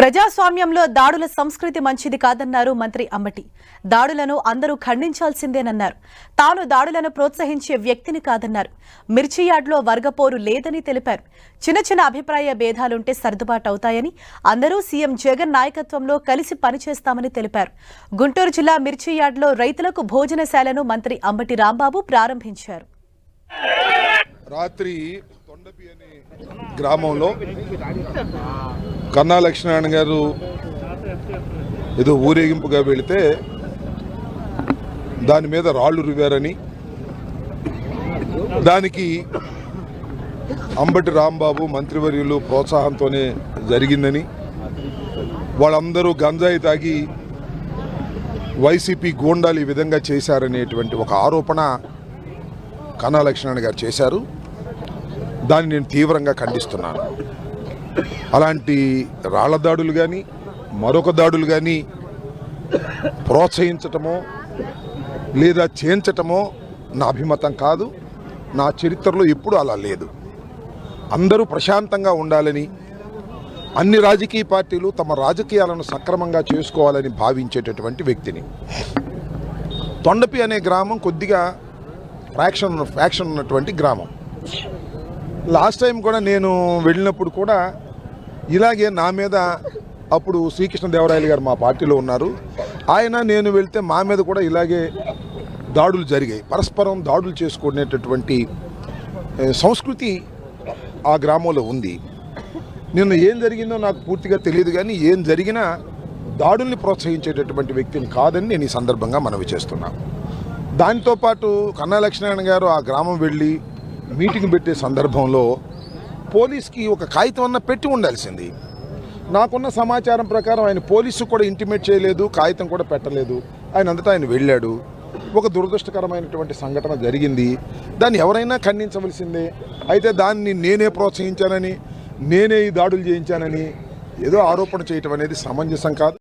ప్రజాస్వామ్యంలో దాడుల సంస్కృతి మంచిది కాదన్నారు మంత్రి అమ్మటి దాడులను అందరూ ఖండించాల్సిందేనన్నారు. తాను దాడులను ప్రోత్సహించే వ్యక్తిని కాదన్నారు. మిర్చి యార్డ్లో వర్గపోరు లేదని తెలిపారు. చిన్న చిన్న అభిప్రాయ భేదాలుంటే సర్దుబాటు అవుతాయని అందరూ సీఎం జగన్ నాయకత్వంలో కలిసి పనిచేస్తామని తెలిపారు. గుంటూరు జిల్లా మిర్చి యార్డ్లో రైతులకు భోజనశాలను మంత్రి అంబటి రాంబాబు ప్రారంభించారు. రాత్రి అనే గ్రామంలో కన్నా లక్ష్మీనారాయణ గారు ఏదో ఊరేగింపుగా వెళితే దాని మీద రాళ్ళు రువారని దానికి అంబటి రాంబాబు మంత్రివర్యులు ప్రోత్సాహంతోనే జరిగిందని వాళ్ళందరూ గంజాయి తాగి వైసీపీ గూండాలు ఈ విధంగా చేశారనేటువంటి ఒక ఆరోపణ కన్నా లక్ష్మణ్ గారు చేశారు. దాన్ని నేను తీవ్రంగా ఖండిస్తున్నాను. అలాంటి రాళ్ళ దాడులు కానీ మరొక దాడులు కానీ ప్రోత్సహించటమో లేదా చేయించటమో నా అభిమతం కాదు. నా చరిత్రలో ఎప్పుడూ అలా లేదు. అందరూ ప్రశాంతంగా ఉండాలని అన్ని రాజకీయ పార్టీలు తమ రాజకీయాలను సక్రమంగా చేసుకోవాలని భావించేటటువంటి వ్యక్తిని. తొండపి అనే గ్రామం కొద్దిగా ఫ్యాక్షన్ ఫ్యాక్షన్ ఉన్నటువంటి గ్రామం. లాస్ట్ టైం కూడా నేను వెళ్ళినప్పుడు కూడా ఇలాగే నా మీద అప్పుడు శ్రీకృష్ణదేవరాయలు గారు మా పార్టీలో ఉన్నారు. ఆయన నేను వెళ్తే మా మీద కూడా ఇలాగే దాడులు జరిగాయి. పరస్పరం దాడులు చేసుకునేటటువంటి సంస్కృతి ఆ గ్రామంలో ఉంది. నిన్న ఏం జరిగిందో నాకు పూర్తిగా తెలియదు కానీ ఏం జరిగినా దాడుల్ని ప్రోత్సహించేటటువంటి వ్యక్తిని కాదని నేను ఈ సందర్భంగా మనవి చేస్తున్నాను దాంతో పాటు కన్నా లక్ష్మీనారాయణ గారు ఆ గ్రామం వెళ్ళి మీటింగ్ పెట్టే సందర్భంలో పోలీస్కి ఒక కాగితం అన్న పెట్టి ఉండాల్సింది. నాకున్న సమాచారం ప్రకారం ఆయన పోలీసు కూడా ఇంటిమేట్ చేయలేదు కాగితం కూడా పెట్టలేదు. ఆయన అంతటా ఆయన వెళ్ళాడు. ఒక దురదృష్టకరమైనటువంటి సంఘటన జరిగింది. దాన్ని ఎవరైనా ఖండించవలసిందే. అయితే దాన్ని నేనే ప్రోత్సహించానని నేనే ఈ దాడులు చేయించానని ఏదో ఆరోపణ చేయటం అనేది సమంజసం కాదు.